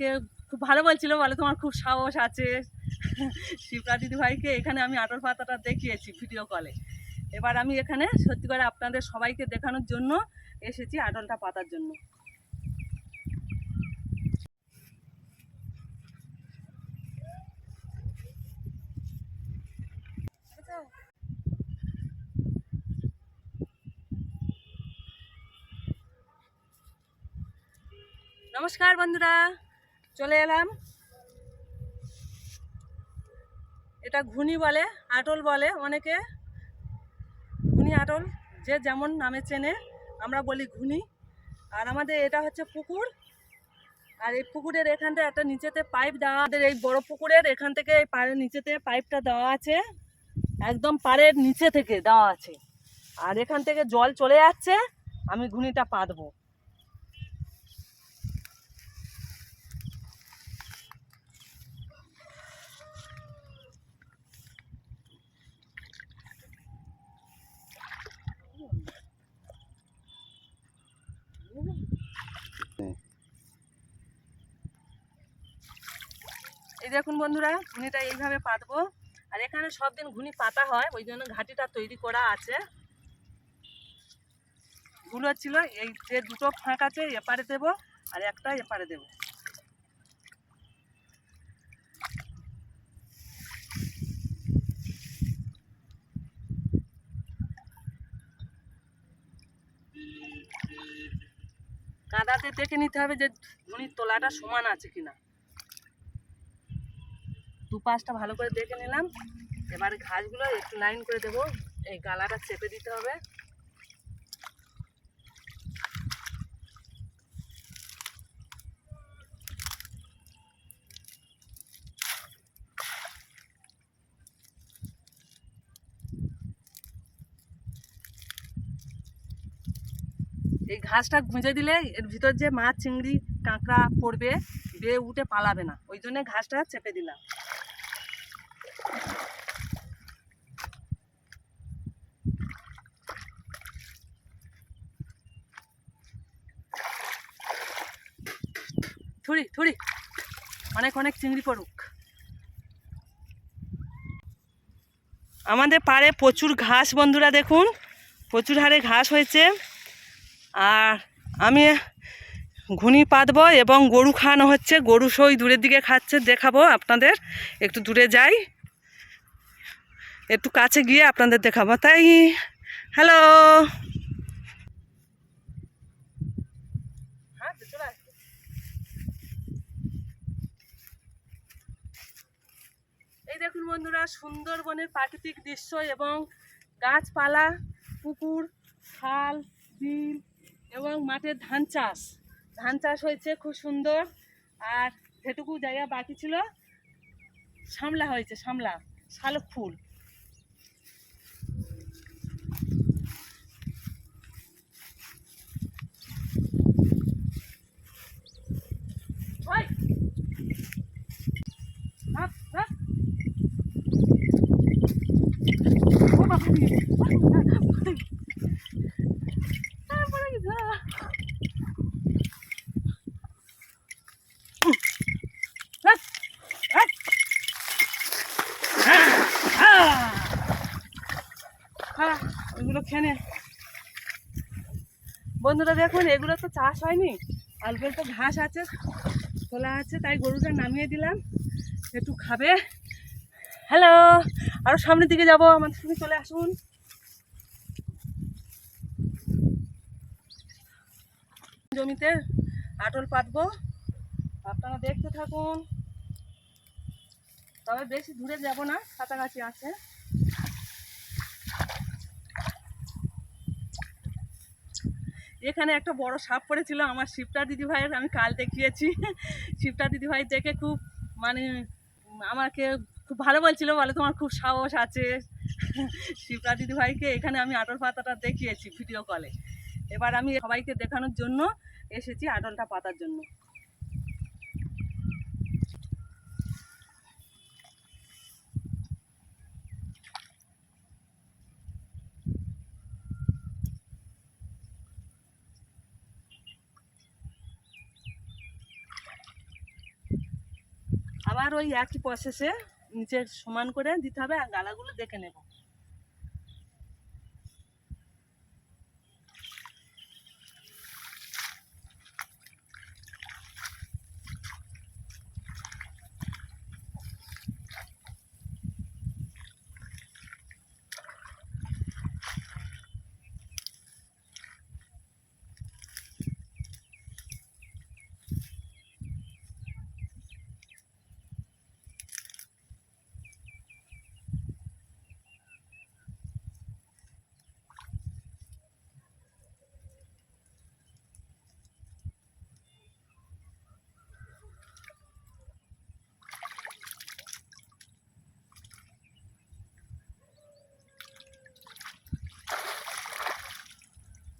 আমাকে খুব ভালো বলছিল, বলে তোমার খুব সাহস আছে। শিবকা দিদিভাইকে এখানে আমি আটল পাতাটা দেখিয়েছি ভিডিও কলে এবার আমি এখানে সত্যি করে আপনাদের সবাইকে দেখানোর জন্য এসেছি আটলটা পাতার জন্য। নমস্কার বন্ধুরা। চলে এলাম। এটা ঘুনি বলে, আটল বলে অনেকে। ঘুনি, আটল, যে যেমন নামে চেনে, আমরা বলি ঘুনি। আর আমাদের এটা হচ্ছে পুকুর। আর এই পুকুরের এখানটা একটা নিচেতে পাইপ দেওয়া আমাদের এই বড় পুকুরের এখান থেকে এই পাড়ের নিচেতে পাইপটা দেওয়া আছে। একদম পাড়ের নিচে থেকে দেওয়া আছে। আর এখান থেকে জল চলে যাচ্ছে। আমি ঘুনিটা পাতবো। এই দেখুন বন্ধুরা, ঘুনিটা এইভাবে পাতবো। আর এখানে সব দিন ঘুনি পাতা হয়, ওই জন্য ঘাটিটা তৈরি করা আছে। ভুল হচ্ছিল এই যে দুটো ফাঁক আছে, এপারে দেবো, আর একটা এপারে দেবো। কাদাতে দেখে নিতে হবে যে ঘুনির তোলাটা সমান আছে কিনা। দু পাঁচটা ভালো করে দেখে নিলাম। এবার ঘাসগুলো একটু লাইন করে দেবো। এই গালাটা চেপে দিতে হবে। এই ঘাসটা গুঁজে দিলে এর ভিতর যে মাছ, চিংড়ি, কাঁকড়া পড়বে, বেয়ে উঠে পালাবে না। ওই জন্য ঘাসটা চেপে দিলাম। থুড়ি থুড়ি অনেক অনেক চিংড়ি পড়ুক। আমাদের পাড়ে প্রচুর ঘাস, বন্ধুরা দেখুন। প্রচুর হারে ঘাস হয়েছে। আর আমি ঘুনি পাতবো এবং গরু খাওয়ানো হচ্ছে। গরু সই দূরের দিকে খাচ্ছে, দেখাবো আপনাদের। একটু দূরে যাই। একটু কাছে গিয়ে আপনাদের দেখাবো। তাই, হ্যালো! এই দেখুন বন্ধুরা, সুন্দরবনের প্রাকৃতিক দৃশ্য এবং গাছপালা, পুকুর, খাল, বিল এবং মাঠের ধান চাষ। ধান চাষ হয়েছে, খুব সুন্দর। আর যেটুকু জায়গা বাকি ছিল, সামলা হয়েছে, সামলা, শালক ফুল। ওইগুলো খেনে বন্ধুরা দেখুন, এগুলো তো চাষ হয়নি। অল্প অল্প ঘাস আছে তোলা আছে, তাই গরুটা নামিয়ে দিলাম। একটু খাবে। হ্যালো আরও সামনের দিকে যাব আমার সঙ্গে চলে আসুন। জমিতে আটল পাতবো। আপনারা দেখতে থাকুন। তবে বেশি দূরে যাব না, কাছাকাছি আছে। এখানে একটা বড় সাপ পড়েছিল আমার শিবটা দিদিভাইয়ের, আমি কাল দেখিয়েছি। শিবটা দিদিভাই দেখে খুব মানে আমাকে খুব ভালো বলছিল, বলে তোমার খুব সাহস আছে। শিবকা দিদিভাইকে এখানে আমি আটল পাতাটা দেখিয়েছি ভিডিও কলে। এবার আমি সবাইকে দেখানোর জন্য এসেছি আটলটা পাতার জন্য। আবার ওই একই প্রসেসে নিচে সমান করে দিতে হবে আর গালাগুলো দেখে নেব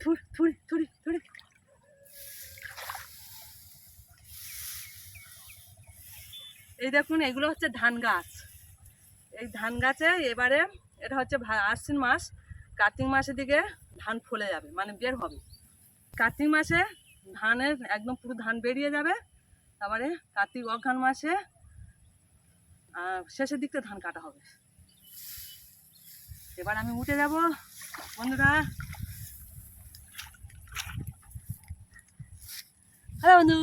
থুড়ি থুড়ি থুড়ি থুড়ি এই দেখুন, এগুলো হচ্ছে ধান গাছ। এই ধান গাছে এবারে এটা হচ্ছে আশ্বিন মাস, কার্তিক মাসের দিকে ধান ফলে যাবে মানে বের হবে। কার্তিক মাসে ধানের একদম পুরো ধান বেরিয়ে যাবে, তারপরে কার্তিক অঘ্রান মাসে শেষের দিকতে ধান কাটা হবে। এবার আমি উঠে যাব। বন্ধুরা হ্যালো বন্ধু।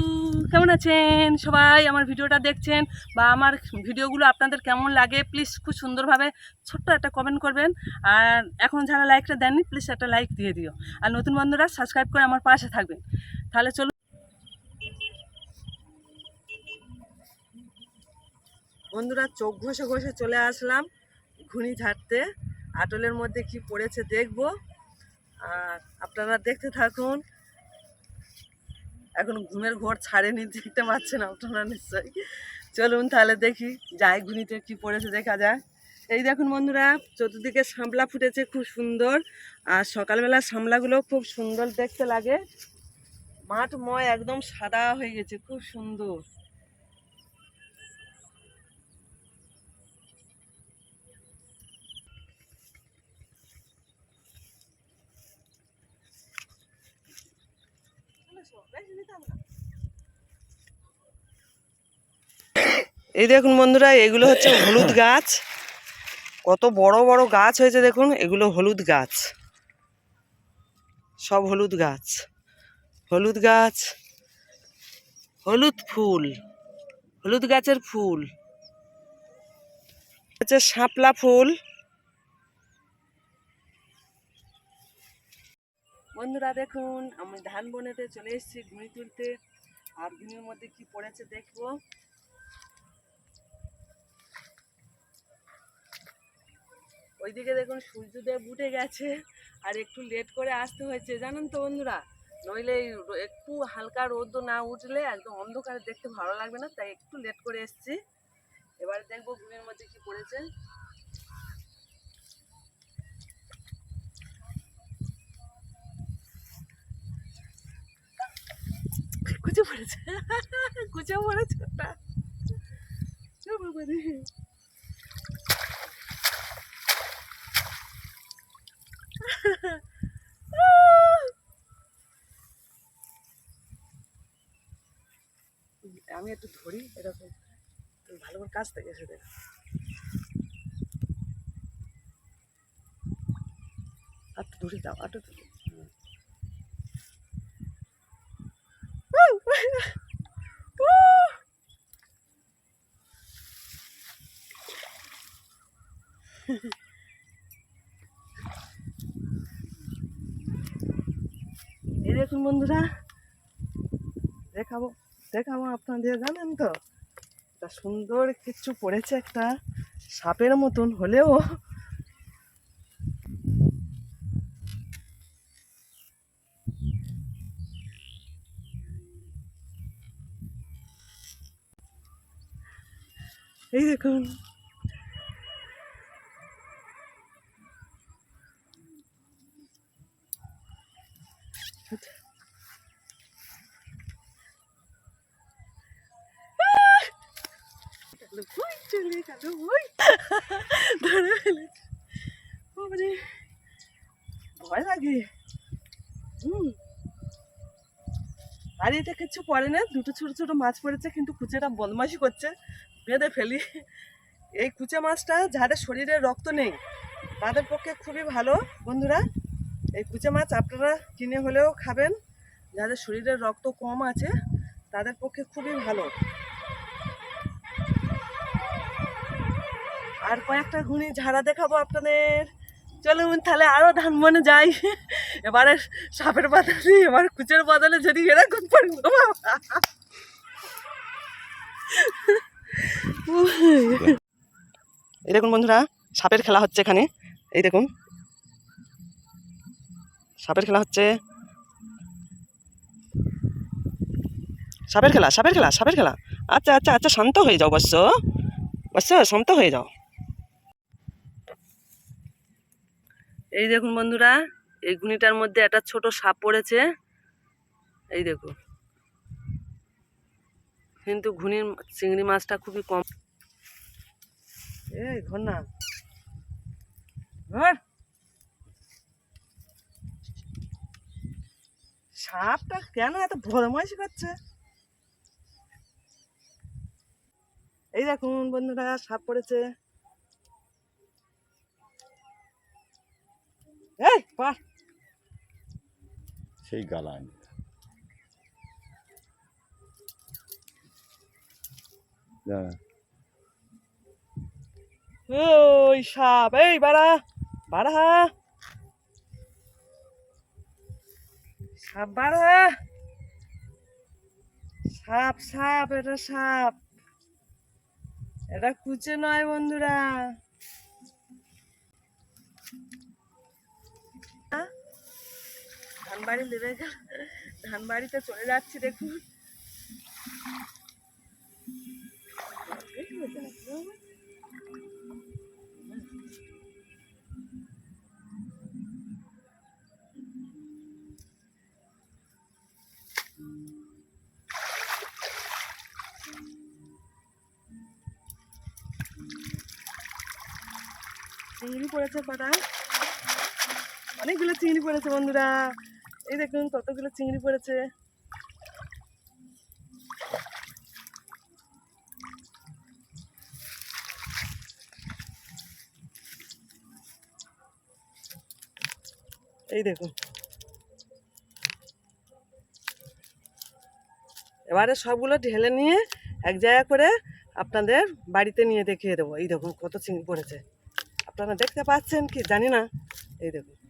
কেমন আছেন? সবাই আমার ভিডিওটা দেখছেন বা আমার ভিডিওগুলো আপনাদের কেমন লাগে প্লিজ খুব সুন্দরভাবে ছোট্ট একটা কমেন্ট করবেন। আর এখন যারা লাইকটা দেননি প্লিজ একটা লাইক দিয়ে দিও। আর নতুন বন্ধুরা সাবস্ক্রাইব করে আমার পাশে থাকবেন। তাহলে চলুন। বন্ধুরা, চোখ ঘষে ঘষে চলে আসলাম ঘুনি ঝাড়তে। আটলের মধ্যে কি পড়েছে দেখব। আর আপনারা দেখতে থাকুন। এখন ঘুমের ঘোর ছাড়েনি, দেখতে পাচ্ছেন আপনারা নিশ্চয়ই। চলুন তাহলে দেখি, যাই ঘুনিতে কি পড়েছে, দেখা যায় এই দেখুন বন্ধুরা, চতুর্দিকে সামলা ফুটেছে, খুব সুন্দর। আর সকালবেলা সামলাগুলো খুব সুন্দর দেখতে লাগে। মাঠ ময় একদম সাদা হয়ে গেছে, খুব সুন্দর। এই দেখুন বন্ধুরা, এগুলো হচ্ছে হলুদ গাছ। কত বড় বড় গাছ হয়েছে দেখুন, এগুলো হলুদ গাছ। সব হলুদ গাছ। হলুদ গাছ, হলুদ ফুল, হলুদ গাছের ফুল। হচ্ছে শাপলা ফুল। বন্ধুরা দেখুন, আমি ধান বনেতে চলে এসেছি ঘুড়ি তুলতে। আর ঘুড়ির মধ্যে কি পড়েছে দেখব। ওইদিকে দেখুন, সূর্যদেব উঠে গেছে, আর একটু লেট করে আসতে হয়েছে। জানেন তো বন্ধুরা, নইলে একটু হালকা রোদ না উঠলে একদম অন্ধকারে দেখতে ভালো লাগবে না, তাই একটু লেট করে এসেছি। এবারে দেখব ঘুমের মধ্যে কি পড়েছে কুচে পড়েছে কুচে পড়েছে ওটা। আমি একটু ধরি, এরকম। ভালো করে কাজ থেকে এসে দেখ আর ধরে দাও আর একটু ধরে হুম। উহ! উহ! দেখুন বন্ধুরা। দেখাবো দেখাবো আপনাদের, জানেন তো? একটা সুন্দর কিছু পড়েছে একটা সাপের মতন, হলেও এই দেখুন গেল, ওই চলে গেল, ওই। ধরে ফেলেছে। বাবারে, ভয় লাগে। আর এটা কিছু পড়ে না, দুটো ছোট ছোট মাছ পড়েছে, কিন্তু কুচেটা বদমাশি করছে, বেঁধে ফেলি। এই কুচে মাছটা যাদের শরীরে রক্ত নেই, তাদের পক্ষে খুবই ভালো। বন্ধুরা, এই কুচে মাছ আপনারা কিনে হলেও খাবেন। যাদের শরীরে রক্ত কম আছে, তাদের পক্ষে খুবই ভালো। আর কয়েকটা ঘুনি ঝাড়া দেখাবো আপনাদের। চলুন তাহলে আরও ধান মনে যাই। এবারে সাপের বদলে এবার কুচের বদলে যদি এরকম। এই দেখুন বন্ধুরা, সাপের খেলা হচ্ছে এখানে। এই দেখুন। সাপের খেলা হচ্ছে। সাপের খেলা সাপের খেলা সাপের খেলা। আচ্ছা আচ্ছা আচ্ছা শান্ত হয়ে যাও বৎস বৎস শান্ত হয়ে যাও। এই দেখুন বন্ধুরা, এই গুণিটার মধ্যে একটা ছোট সাপ পড়েছে। এই দেখুন কিন্তু ঘুনির চিংড়ি মাছটা খুবই কম। এই ঘর না সাপটা কেন এত বদমাইশি করছে? এই দেখুন বন্ধুরা, সাপ পড়েছে। এই পার সেই গালান। ওই সাপ এই বাড়া বাড়া। সাপ বাড়া। সাপ সাপ এটা সাপ। এটা কুচে নয় বন্ধুরা। ধানবাড়ি লেবে গেল। ধানবাড়িতে চলে যাচ্ছি দেখুন। চিংড়ি পড়েছে পাড়ায় অনেকগুলো চিংড়ি পড়েছে বন্ধুরা। এই দেখুন কতগুলো চিংড়ি পড়েছে। এই দেখুন। এবারে সবগুলো ঢেলে নিয়ে এক জায়গা করে আপনাদের বাড়িতে নিয়ে দেখিয়ে দেবো। এই দেখুন কত চিংড়ি পড়েছে। আপনারা দেখতে পাচ্ছেন কি? জানি না। এই দেখুন।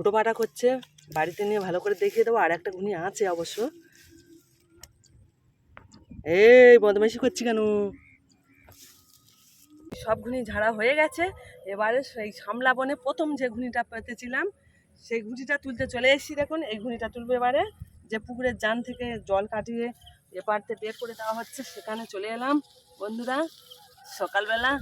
ফুটো পাটা করছে। বাড়িতে নিয়ে ভালো করে দেখিয়ে দেবো, আর একটা ঘুনি আছে অবশ্য। এই বদমাইশি করছি কেন? সব ঘুনি ঝাড়া হয়ে গেছে। এবারে সেই সামলা বনে প্রথম যে ঘুনিটা পেতেছিলাম, সেই ঘুনিটা তুলতে চলে এসেছি দেখুন। এই ঘুনিটা তুলবো এবারে। যে পুকুরের জান থেকে জল কাটিয়ে এপারতে বের করে দেওয়া হচ্ছে, সেখানে চলে এলাম। বন্ধুরা, সকালবেলা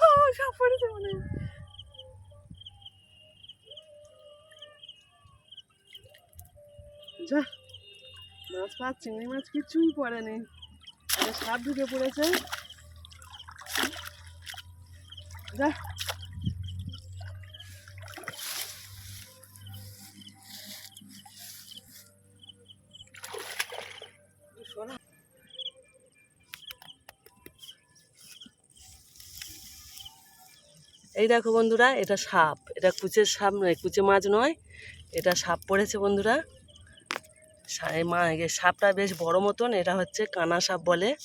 ও, সাপ পড়েছে মনে হয়। যা, মাছ ফাছ চিংড়ি মাছ কিছুই পড়েনি একটা সাপ ঢুকে পড়েছে। যা। এই দেখো বন্ধুরা, এটা সাপ। এটা কুচের সাপ নয়, কুচে মাছ নয়। এটা সাপ পড়েছে বন্ধুরা। মা সাপটা বেশ বড় মতন, এটা হচ্ছে কানা সাপ বলে।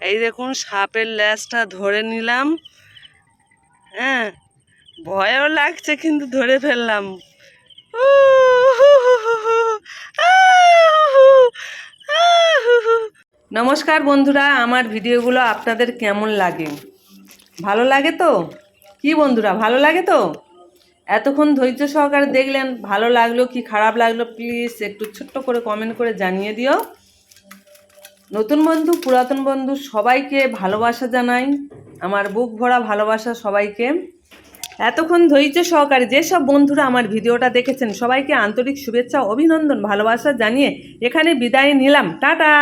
এই- দেখুন, সাপের ল্যাজটা ধরে নিলাম। হ্যাঁ ভয়ও লাগছে কিন্তু ধরে ফেললাম। নমস্কার বন্ধুরা, আমার ভিডিওগুলো আপনাদের কেমন লাগে? ভালো লাগে তো? কি বন্ধুরা, ভালো লাগে তো? এতক্ষণ ধৈর্য সহকারে দেখলেন, ভালো লাগল কি খারাপ লাগল, প্লিজ একটু ছোট্ট করে কমেন্ট করে জানিয়ে দিও। নতুন বন্ধু, পুরাতন বন্ধু, সবাইকে ভালোবাসা জানাই, আমার বুক ভরা ভালোবাসা সবাইকে। এতক্ষণ ধৈর্য সহকারে যেসব বন্ধুরা আমার ভিডিওটা দেখেছেন, সবাইকে আন্তরিক শুভেচ্ছা, অভিনন্দন, ভালোবাসা জানিয়ে এখানে বিদায় নিলাম। টাটা!